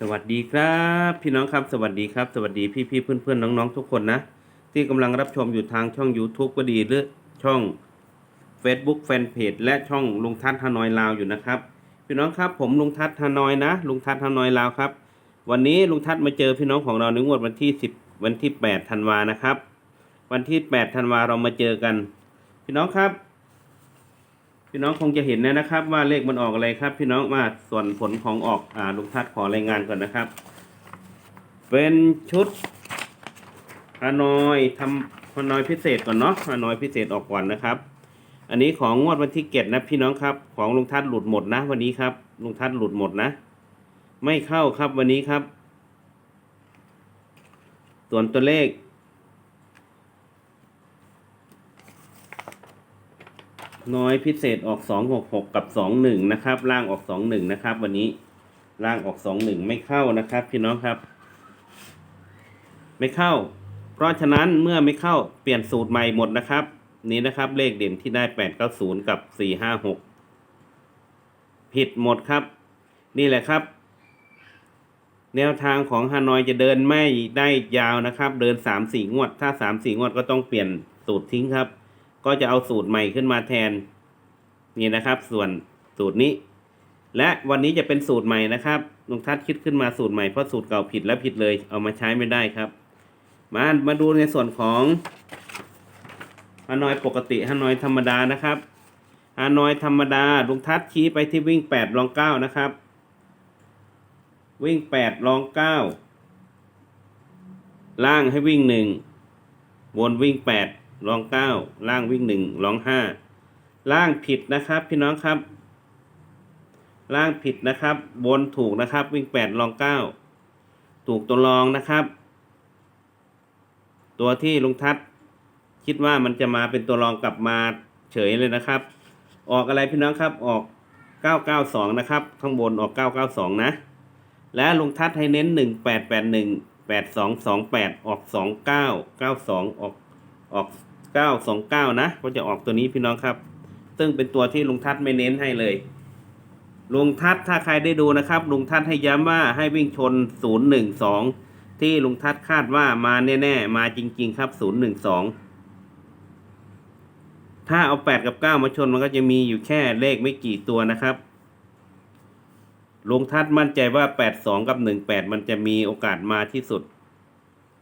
สวัสดีครับ พี่น้องครับ สวัสดีครับ สวัสดีพี่พี่เพื่อนเพื่อนน้องๆ ทุกคนนะ ที่กำลังรับชมอยู่ทางช่อง YouTube ก็ดีหรือช่อง Facebook Fanpage และช่องลุงทัศน์ฮานอยลาวอยู่นะครับพี่น้องครับผมลุงทัศน์ฮานอยนะลุงทัศน์ฮานอยลาวครับ วันนี้ลุงทัศน์มาเจอพี่น้องของเราในงวดวันที่ 10 วันที่8ธันวานะครับ วันที่8ธันวาเรามาเจอกัน พี่น้องครับ พี่น้องคงจะเห็นนะนะครับ ว่าเลขมันออกอะไรครับ พี่น้องมาส่วนผลของออกอ่าลุงทัศน์ขอรายงานก่อนนะครับ เป็นชุดฮานอยทำฮานอยพิเศษก่อนเนาะฮานอยพิเศษออกก่อนนะครับ อันนี้ของงวดวันที่เกตนะพี่น้องครับ ของลุงทัศน์หลุดหมดนะ วันนี้ครับลุงทัศน์หลุดหมดนะ ไม่เข้าครับวันนี้ครับ ส่วนตัวเลข น้อยพิเศษออกสองหกหกกับสองหนึ่งนะครับ ล่างออกสองหนึ่งนะครับ วันนี้ล่างออกสองหนึ่งไม่เข้านะครับ พี่น้องครับ ไม่เข้า เพราะฉะนั้นเมื่อไม่เข้าเปลี่ยนสูตรใหม่หมดนะครับ นี่นะครับเลขเด่นที่ได้แปดเก้าศูนย์กับสี่ห้าหกผิดหมดครับ นี่แหละครับ แนวทางของฮานอยจะเดินไม่ได้ยาวนะครับ เดินสามสี่งวด ถ้าสามสี่งวดก็ต้องเปลี่ยนสูตรทิ้งครับ ก็จะเอาสูตรใหม่ขึ้นมาแทนนี่นะครับ ส่วนสูตรนี้ และวันนี้จะเป็นสูตรใหม่นะครับลุงทัศคิดขึ้นมาสูตรใหม่เพราะสูตรเก่าผิดและผิดเลย เอามาใช้ไม่ได้ครับ มามาดูในส่วนของฮานอยปกติฮานอยธรรมดานะครับฮานอยธรรมดาลุงทัศชี้ไปที่วิ่งแปดลองเก้านะครับ วิ่งแปดลองเก้าล่างให้วิ่งหนึ่งบนวิ่งแปด ลองเก้าล่างวิ่งหนึ่งลองห้าล่างผิดนะครับ พี่น้องครับ ล่างผิดนะครับ บนถูกนะครับ วิ่งแปดลองเก้าถูกตัวรองนะครับ ตัวที่ลุงทัศน์คิดว่ามันจะมาเป็นตัวรองกลับมาเฉยเลยนะครับ ออกอะไรพี่น้องครับออก 992 นะครับ ข้างบนออก 992 นะ และลุงทัศน์ให้เน้น 1881 8228 ออก 29 92 ออก ออก929นะก็จะออกตัวนี้พี่น้องครับ ซึ่งเป็นตัวที่ลุงทัศน์ไม่เน้นให้เลยลุงทัศน์ถ้าใครได้ดูนะครับลุงทัศน์ให้ย้ำว่าให้วิ่งชน012ที่ลุงทัศน์คาดว่ามาแน่ๆมาจริง ๆ ครับ012ถ้าเอา8กับ9มาชนมันก็จะมีอยู่แค่เลขไม่กี่ตัวนะครับลุงทัศน์มั่นใจว่า 82 กับ 18 มันจะมีโอกาสมาที่สุด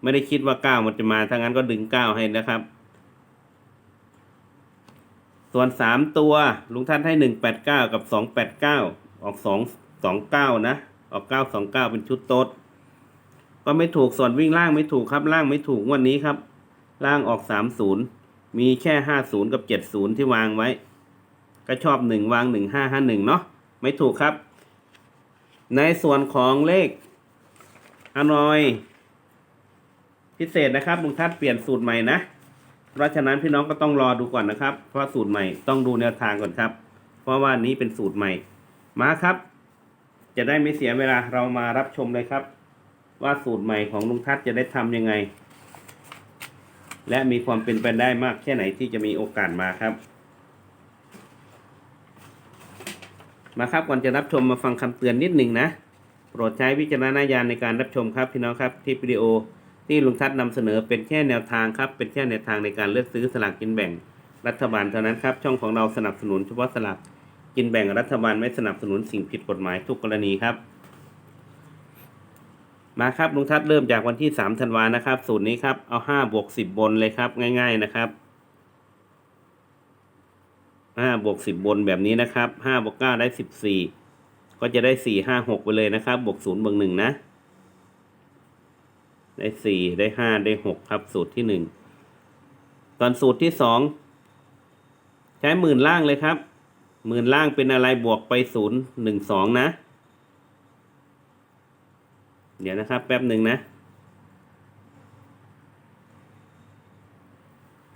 ไม่ได้คิดว่า9มันจะมาถ้างั้นก็ดึง9ให้นะครับ ส่วน3ตัวลุงทัศน์ให้189กับ289ออก2 29นะออก929เป็นชุดโต๊ดก็ไม่ถูกส่วนวิ่งล่างไม่ถูกครับล่างไม่ถูกวันนี้ครับ ล่างออก30มีแค่50กับ70ที่วางไว้ ก็ชอบ1วาง1551เนาะไม่ถูกครับ ในส่วนของเลขฮานอย พิเศษนะครับลุงทัศน์เปลี่ยนสูตรใหม่นะ เพราะฉะนั้นพี่น้องก็ต้องรอดูก่อนนะครับ เพราะสูตรใหม่ต้องดูแนวทางก่อนครับ เพราะว่านี้เป็นสูตรใหม่ มาครับ จะได้ไม่เสียเวลาเรามารับชมเลยครับ ว่าสูตรใหม่ของลุงทัศน์จะได้ทำยังไง และมีความเป็นไปได้มากแค่ไหนที่จะมีโอกาสมาครับ มาครับก่อนจะรับชมมาฟังคำเตือนนิดหนึ่งนะ โปรดใช้วิจารณญาณในการรับชมครับพี่น้องครับที่วิดีโอ ที่ลุงทัศน์นำเสนอเป็นแค่แนวทางครับ เป็นแค่แนวทางในการเลือกซื้อสลากกินแบ่งรัฐบาลเท่านั้นครับ ช่องของเราสนับสนุนเฉพาะสลากกินแบ่งรัฐบาลไม่สนับสนุนสิ่งผิดกฎหมายทุกกรณีครับ มาครับลุงทัศน์เริ่มจากวันที่3ธันวานะครับ สูตรนี้ครับ เอา5บวก10 บนเลยครับ ง่าย ๆนะครับ5บวก10 บนแบบนี้นะครับ5บวก9ได้ 14 ก็จะได้ 4 5 6 ไปเลยนะครับ บวก0บวก1นะ ได้4ได้5ได้6ครับ สูตรที่1ตอนสูตรที่2ใช้หมื่นล่างเลยครับ หมื่นล่างเป็นอะไรบวกไป0 1 2นะ เดี๋ยวนะครับ แป๊บหนึ่งนะ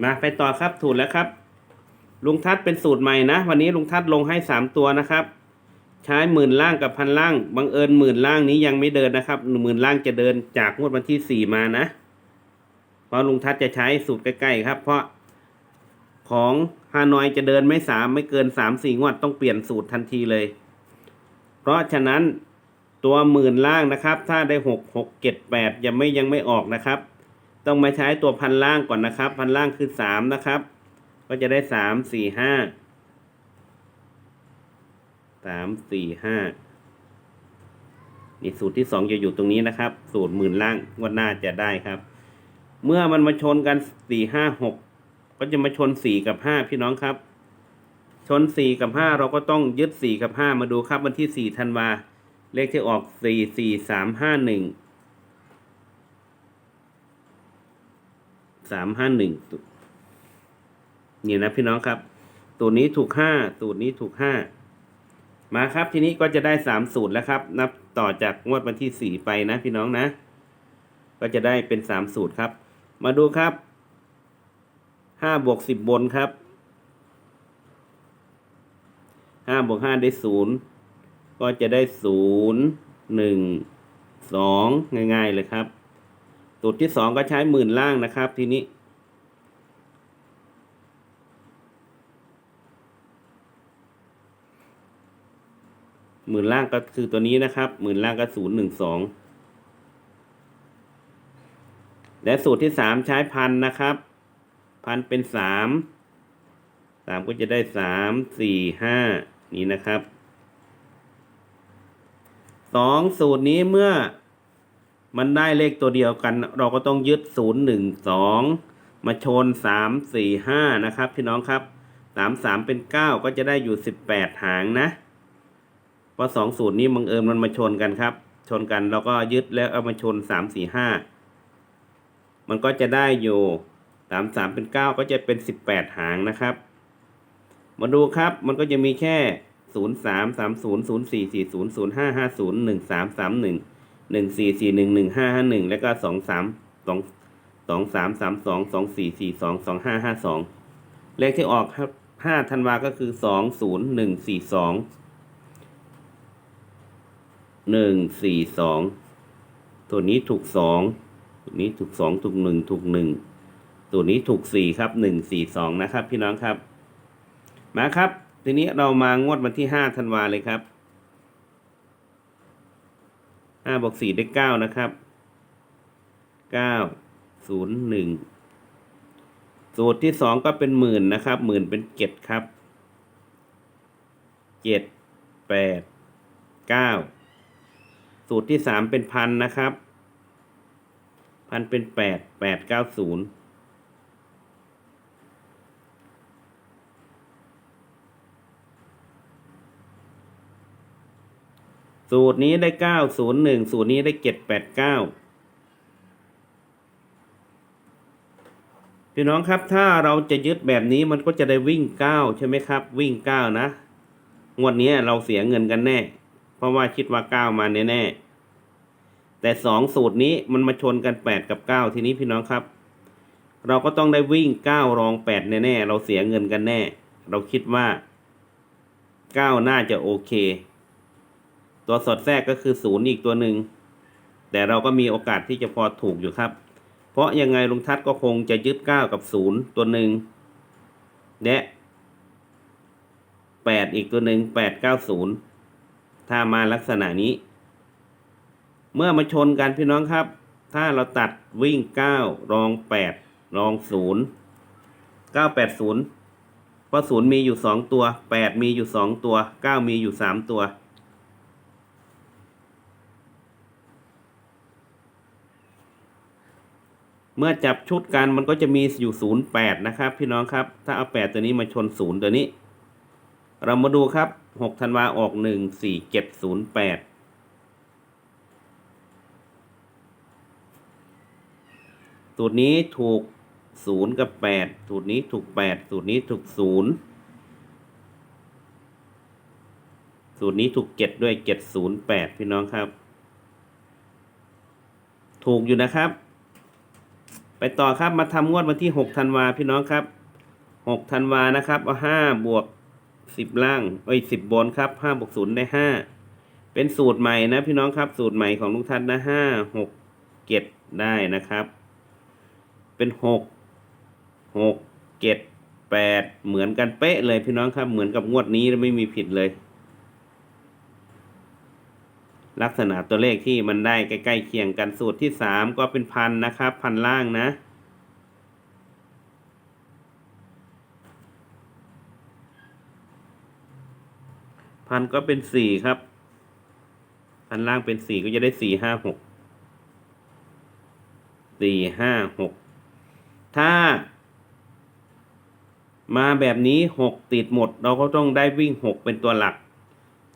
มาไปต่อครับถูกแล้วครับ ลุงทัศน์เป็นสูตรใหม่นะ วันนี้ลุงทัศน์ลงให้สามตัวนะครับ ใช้หมื่นล่างกับพันล่างบังเอิญหมื่นล่างนี้ยังไม่เดินนะครับหมื่นล่างจะเดินจากงวดวันที่สี่มานะ เพราะลุงทัศน์จะใช้สูตรใกล้ๆครับ เพราะของฮานอยจะเดินไม่สามไม่เกินสามสี่งวดต้องเปลี่ยนสูตรทันทีเลย เพราะฉะนั้นตัวหมื่นล่างนะครับ ถ้าได้หกหกเจ็ดแปดยังไม่ยังไม่ออกนะครับ ต้องมาใช้ตัวพันล่างก่อนนะครับ พันล่างคือสามนะครับ ก็จะได้สามสี่ห้าามสี่ห้านี่สูตรที่สองจะอยู่ตรงนี้นะครับ สูตรหมื่นล่างว่าน่าจะได้ครับ เมื่อมันมาชนกันสี่ห้าหกก็จะมาชนสี่กับห้าพี่น้องครับ ชนสี่กับห้าเราก็ต้องยึดสี่กับห้ามาดูครับวันที่สี่ธันวาเลขที่ออกสี่สี่สามห้าหนึ่งสามห้าหนึ่งนี่นะพี่น้องครับ ตัวนี้ถูกห้าตัวนี้ถูกห้า มาครับทีนี้ก็จะได้สามสูตรแล้วครับ นับต่อจากงวดวันที่สี่ไปนะพี่น้องนะ ก็จะได้เป็นสามสูตรครับ มาดูครับห้าบวกสิบบนครับห้าบวกห้าได้ศูนย์ก็จะได้ศูนย์หนึ่งสองง่าย ๆ เลยครับสูตรที่สองก็ใช้หมื่นล่างนะครับ ทีนี้ หมื่นล่างก็คือตัวนี้นะครับหมื่นล่างก็ศูนย์หนึ่งสองและสูตรที่สามใช้พันนะครับ พันเป็นสามสามก็จะได้สามสี่ห้านี่นะครับสองสูตรนี้เมื่อมันได้เลขตัวเดียวกัน เราก็ต้องยึดศูนย์หนึ่งสองมาชนสามสี่ห้านะครับ พี่น้องครับสามสามเป็นเก้าก็จะได้อยู่สิบแปดหางนะ เพราะสองสูตรนี้บังเอิญมันมาชนกันครับ ชนกันเราก็ยึดแล้วเอามาชนสามสี่ห้ามันก็จะได้อยู่สามสามเป็นเก้าก็จะเป็นสิบแปดหางนะครับ มาดูครับมันก็จะมีแค่ศูนย์สามสามศูนย์ศูนย์สี่สี่ศูนย์ศูนย์ห้าห้าศูนย์หนึ่งสามสามหนึ่งหนึ่งสี่สี่หนึ่งหนึ่งห้าห้าหนึ่งแล้วก็สองสามสองสองสามสามสองสองสี่สี่สองสองห้าห้าสองเลขที่ออกครับห้าธันวาก็คือสองศูนย์หนึ่งสี่สอง หนึ่งสี่สองตัวนี้ถูกสองตัวนี้ถูกสองถูกหนึ่งถูกหนึ่งตัวนี้ถูกสี่ครับหนึ่งสี่สองนะครับ พี่น้องครับ มาครับ ทีนี้เรามางวดวันที่ห้าธันวาเลยครับห้าบวกสี่ได้เก้านะครับเก้าศูนย์หนึ่งสูตรที่สองก็เป็นหมื่นนะครับหมื่นเป็นเจ็ดครับเจ็ดแปดเก้า สูตรที่สามเป็นพันนะครับ พันเป็นแปดแปดเก้าศูนย์สูตรนี้ได้เก้าศูนย์หนึ่งสูตรนี้ได้เจ็ดแปดเก้าพี่น้องครับถ้าเราจะยึดแบบนี้มันก็จะได้วิ่งเก้าใช่ไหมครับ วิ่งเก้านะ งวดนี้เราเสียเงินกันแน่ เพราะว่าคิดว่าเก้ามาแน่ๆแต่สองสูตรนี้มันมาชนกันแปดกับเก้าทีนี้พี่น้องครับ เราก็ต้องได้วิ่งเก้ารองแปดแน่ๆเราเสียเงินกันแน่ เราคิดว่าเก้าน่าจะโอเค ตัวสอดแทรกก็คือศูนย์อีกตัวหนึ่งแต่เราก็มีโอกาสที่จะพอถูกอยู่ครับ เพราะยังไงลุงทัศน์ก็คงจะยึดเก้ากับศูนย์ตัวหนึ่งและแปดอีกตัวหนึ่งแปดเก้าศูนย์ ถ้ามาลักษณะนี้ เมื่อมาชนกันพี่น้องครับ ถ้าเราตัดวิ่งเก้ารองแปดรองศูนย์เก้าแปดศูนย์พราะศูนย์มีอยู่สองตัวแปดมีอยู่สองตัวเก้ามีอยู่สามตัวเมื่อจับชุดกันมันก็จะมีอยู่ศูนย์แปดนะครับ พี่น้องครับ ถ้าเอาแปดตัวนี้มาชนศูนย์ตัวนี้ เรามาดูครับ หกธันวาออกหนึ่งสี่เจ็ดศูนย์แปดสูตรนี้ถูกศูนย์กับแปดสูตรนี้ถูกแปดสูตรนี้ถูกศูนย์สูตรนี้ถูกเจ็ดด้วยเจ็ดศูนย์แปดพี่น้องครับ ถูกอยู่นะครับ ไปต่อครับมาทำงวดวันที่หกธันวาพี่น้องครับหกธันวานะครับเอาห้าบวก สิบล่างเอ้ยสิบบนครับห้าบวกศูนย์ได้ห้าเป็นสูตรใหม่นะพี่น้องครับสูตรใหม่ของลุงทัศน์นะห้าหกเจ็ดได้นะครับ เป็นหกหกเจ็ดแปดเหมือนกันเป๊ะเลยพี่น้องครับ เหมือนกับงวดนี้ไม่มีผิดเลย ลักษณะตัวเลขที่มันได้ใกล้ๆเคียงกันสูตรที่สามก็เป็นพันนะครับ พันล่างนะ พันก็เป็นสี่ครับ พันล่างเป็นสี่ก็จะได้สี่ห้าหกสี่ห้าหกถ้า มาแบบนี้หกติดหมด เราก็ต้องได้วิ่งหกเป็นตัวหลัก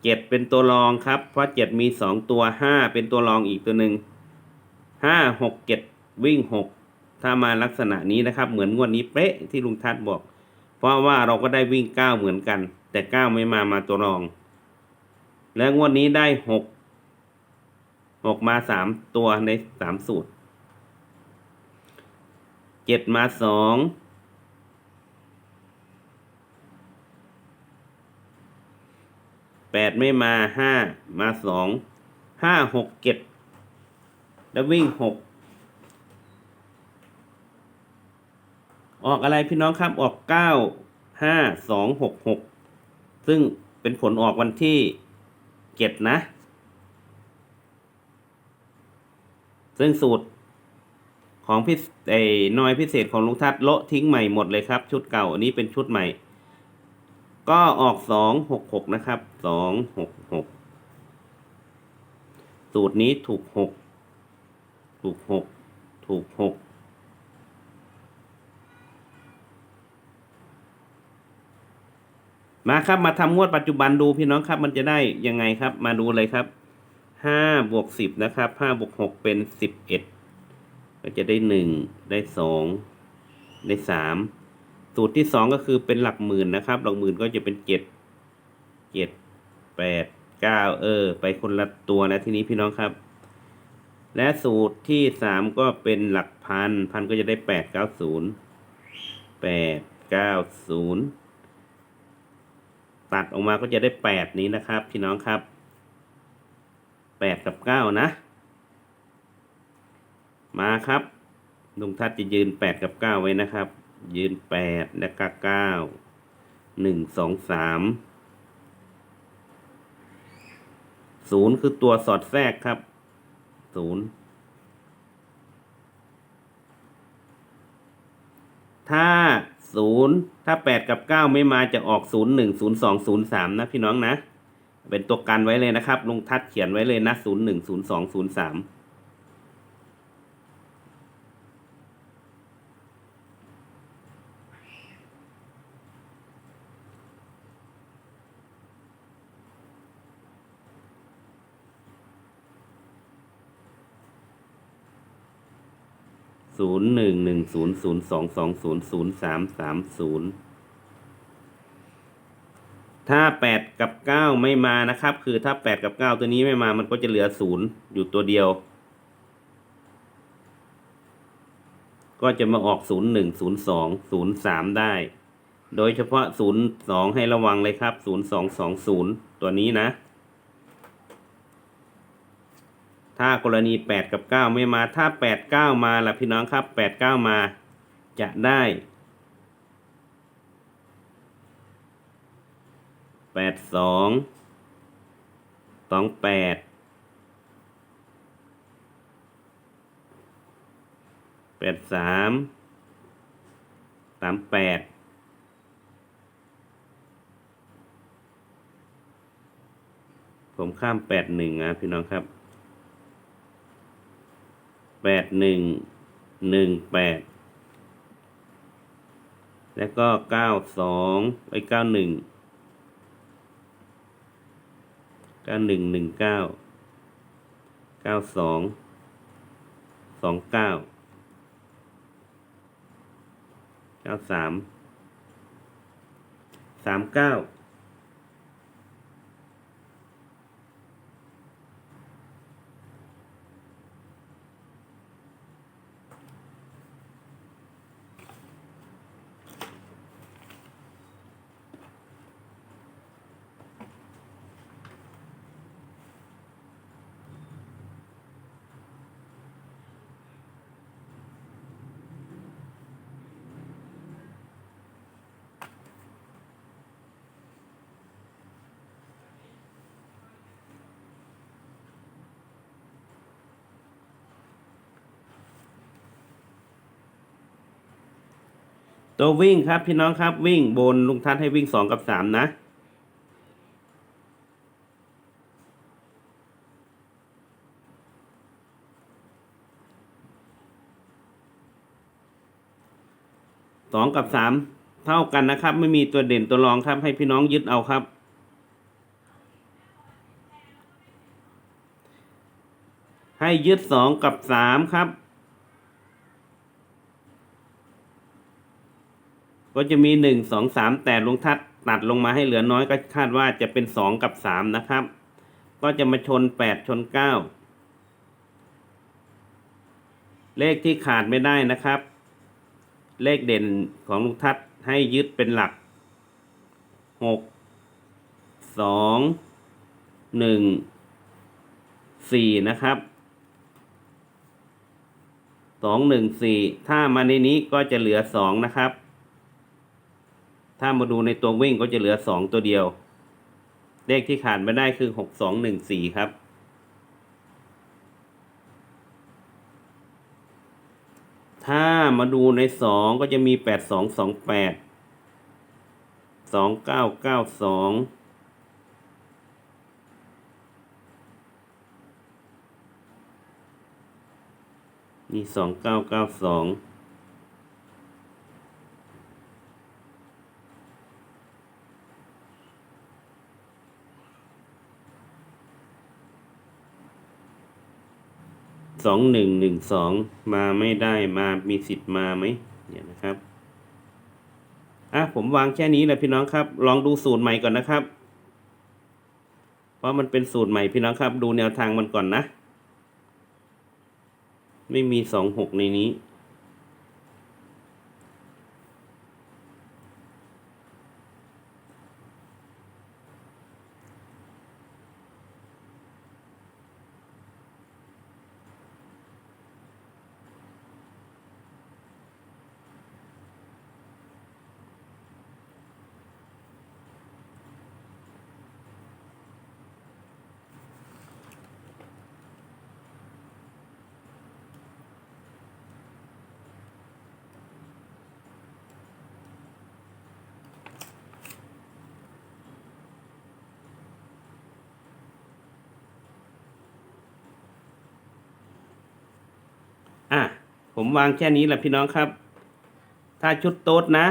เจ็ดเป็นตัวรองครับ เพราะเจ็ดมีสองตัวห้าเป็นตัวรองอีกตัวหนึ่งห้าหกเจ็ดวิ่งหกถ้ามาลักษณะนี้นะครับ เหมือนงวดนี้เป๊ะที่ลุงทัศน์บอก เพราะว่าเราก็ได้วิ่งเก้าเหมือนกัน แต่เก้าไม่มามาตัวรอง และงวดนี้ได้หกหกมาสามตัวในสามสูตรเจ็ดมาสองแปดไม่มาห้ามาสองห้าหกเจ็ดแล้ววิ่งหกออกอะไรพี่น้องครับออกเก้าห้าสองหกหกซึ่งเป็นผลออกวันที่ เจ็ดนะ ซึ่งสูตรของพิไอ้น้อยพิเศษของลุงทัศน์โละทิ้งใหม่หมดเลยครับ ชุดเก่าอันนี้เป็นชุดใหม่ ก็ออกสองหกหกนะครับสองหกหกสูตรนี้ถูกหกถูกหกถูกหก มาครับมาทำงวดปัจจุบันดูพี่น้องครับ มันจะได้ยังไงครับ มาดูเลยครับห้าบวกสิบนะครับห้าบวกหกเป็นสิบเอ็ดก็จะได้หนึ่งได้สองได้สามสูตรที่สองก็คือเป็นหลักหมื่นนะครับ หลักหมื่นก็จะเป็นเจ็ดเจ็ดแปดเก้าเออ ไปคนละตัวนะทีนี้พี่น้องครับ และสูตรที่สามก็เป็นหลักพัน พันก็จะได้แปดเก้าศูนย์แปดเก้าศูนย์ ตัดออกมาก็จะได้แปดนี้นะครับพี่น้องครับแปดกับเก้านะ มาครับลุงทัศน์จะยืนแปดกับเก้าไว้นะครับ ยืนแปดและก็เก้าหนึ่งสองสามศูนย์คือตัวสอดแทรกครับศูนย์ถ้า ศูนย์ถ้าแปดกับเก้าไม่มาจะออกศูนย์หนึ่งศูนย์สองศูนย์สามนะพี่น้องนะ เป็นตัวกันไว้เลยนะครับลุงทัดเขียนไว้เลยนะศูนย์หนึ่ง ศูนย์สองศูนย์สามศูนย์หนึ่งหนึ่งศูนย์ศูนย์สองสองศูนย์ศูนย์สามสามศูนย์ถ้าแปดกับเก้าไม่มานะครับ คือถ้าแปดกับเก้าตัวนี้ไม่มามันก็จะเหลือศูนย์อยู่ตัวเดียว ก็จะมาออกศูนย์หนึ่งศูนย์สองศูนย์สามได้ โดยเฉพาะศูนย์สองให้ระวังเลยครับศูนย์สองสองศูนย์ตัวนี้นะ ถ้ากรณีแปดกับเก้าไม่มาถ้าแปดเก้ามาล่ะพี่น้องครับแปดเก้ามาจะได้แปดสองสองแปดแปดสามสามแปดผมข้ามแปดหนึ่งนะพี่น้องครับ แปดหนึ่งหนึ่งแปดแล้วก็เก้าสองไอ้เก้าหนึ่งเก้าหนึ่งหนึ่งเก้าเก้าสองสองเก้าเก้าสามสามเก้า ตัววิ่งครับพี่น้องครับวิ่งบนลุงทัศน์ให้วิ่งสองกับสามนะสองกับสามเท่ากันนะครับ ไม่มีตัวเด่นตัวรองครับ ให้พี่น้องยึดเอาครับ ให้ยึดสองกับสามครับ ก็จะมีหนึ่งสองสามแต่ลุงทัดตัดลงมาให้เหลือน้อยก็คาดว่าจะเป็นสองกับสามนะครับ ก็จะมาชนแปดชนเก้าเลขที่ขาดไม่ได้นะครับ เลขเด่นของลุงทัศน์ให้ยึดเป็นหลักหกสองหนึ่งสี่นะครับสองหนึ่งสี่ถ้ามาในนี้ก็จะเหลือสองนะครับ ถ้ามาดูในตัววิ่งก็จะเหลือ 2 ตัวเดียว เลขที่ขาดไม่ได้คือ 6214 ครับ ถ้ามาดูใน 2 ก็จะมี 8228 2992 มี 2992 สองหนึ่งหนึ่งสองมาไม่ได้มามีสิทธิ์มาไหมเนี่ยนะครับอะผมวางแค่นี้แหละพี่น้องครับ ลองดูสูตรใหม่ก่อนนะครับ เพราะมันเป็นสูตรใหม่พี่น้องครับ ดูแนวทางมันก่อนนะ ไม่มีสองหกในนี้ อะ ผมวางแค่นี้แหละพี่น้องครับ ถ้าชุดโต๊ดนะ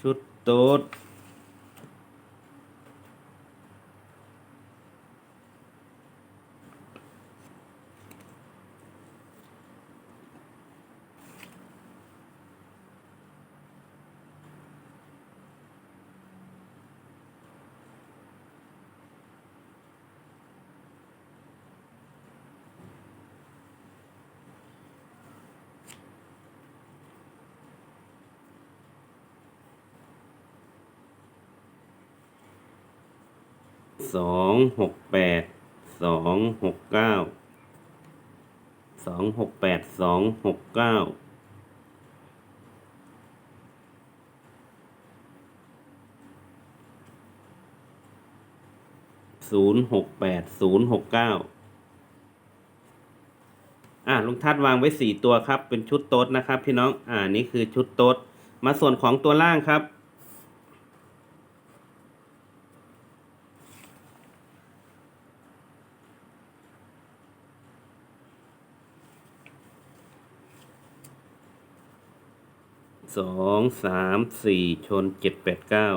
ชุดโต๊ด สองหกแปดสองหกเก้าสองหกแปดสองหกเก้าศูนย์หกแปดศูนย์หกเก้าอ่าลุงทัดวางไว้สี่ตัวครับ เป็นชุดโต๊ดนะครับ พี่น้อง อ่า นี่คือชุดโต๊ด มาส่วนของตัวล่างครับ สองสามสี่ชนเจ็ดแปดเก้า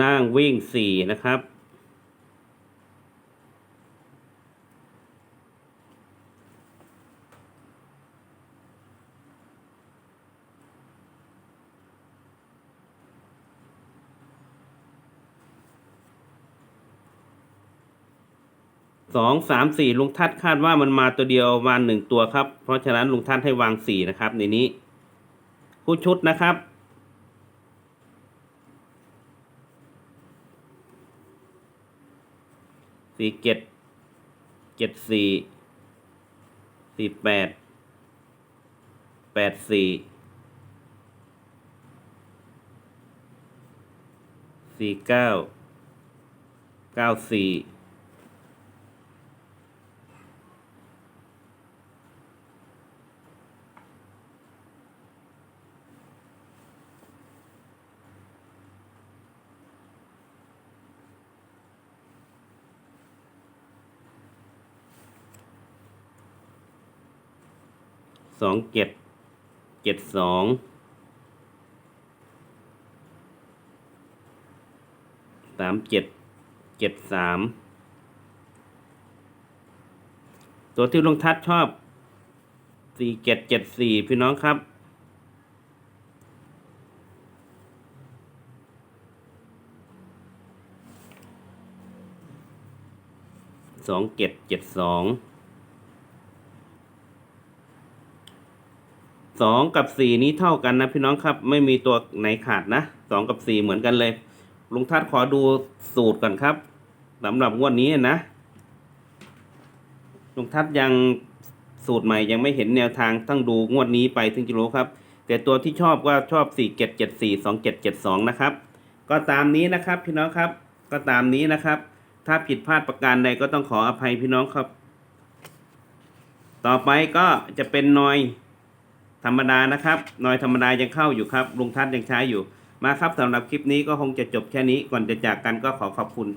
ล่างวิ่งสี่นะครับ องสามสี่ลุงทัดคาดว่ามันมาตัวเดียวมาหนึ่งตัวครับ เพราะฉะนั้นลุงทัดให้วางสี่นะครับ ในนี้ คู่ชุดนะครับ สี่เจ็ด เจ็ดสี่ สี่แปด แปดสี่ สี่เก้า เก้าสี่ องเจ็ดเจ็ดสองสามเจ็ดเจ็ดสามตัวที่ลุงทัดชอบสี่เจ็ดเจ็ดสี่พี่น้องครับสองเจ็ดเจ็ดสอง สองกับสี่นี้เท่ากันนะพี่น้องครับ ไม่มีตัวไหนขาดนะสองกับสี่เหมือนกันเลย ลุงทัดขอดูสูตรก่อนครับสำหรับงวดนี้นะ ลุงทัดยังสูตรใหม่ยังไม่เห็นแนวทางต้องดูงวดนี้ไปถึงจะรู้ครับ แต่ตัวที่ชอบก็ชอบสี่เจ็ดเจ็ดสี่สองเจ็ดเจ็ดสองนะครับ ก็ตามนี้นะครับพี่น้องครับ ก็ตามนี้นะครับ ถ้าผิดพลาดประการใดก็ต้องขออภัยพี่น้องครับ ต่อไปก็จะเป็นนอย ธรรมดานะครับนอยธรรมดายังเข้าอยู่ครับลุงทัศน์ยังใช้อยู่มาครับสำหรับคลิปนี้ก็คงจะจบแค่นี้ก่อนจะจากกันก็ขอขอบคุณ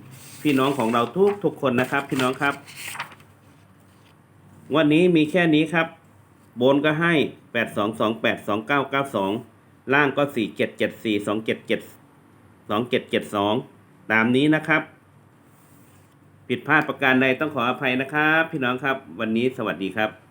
พี่น้องของเราทุกทุกคนนะครับ พี่น้องครับ วันนี้มีแค่นี้ครับ บนก็ให้แปดสองสองแปดสองเก้าเก้าสองล่างก็สี่เจ็ดเจ็ดสี่สองเจ็ดเจ็ดสองเจ็ดเจ็ดสองตามนี้นะครับ ผิดพลาดประการใดต้องขออภัยนะครับ พี่น้องครับ วันนี้สวัสดีครับ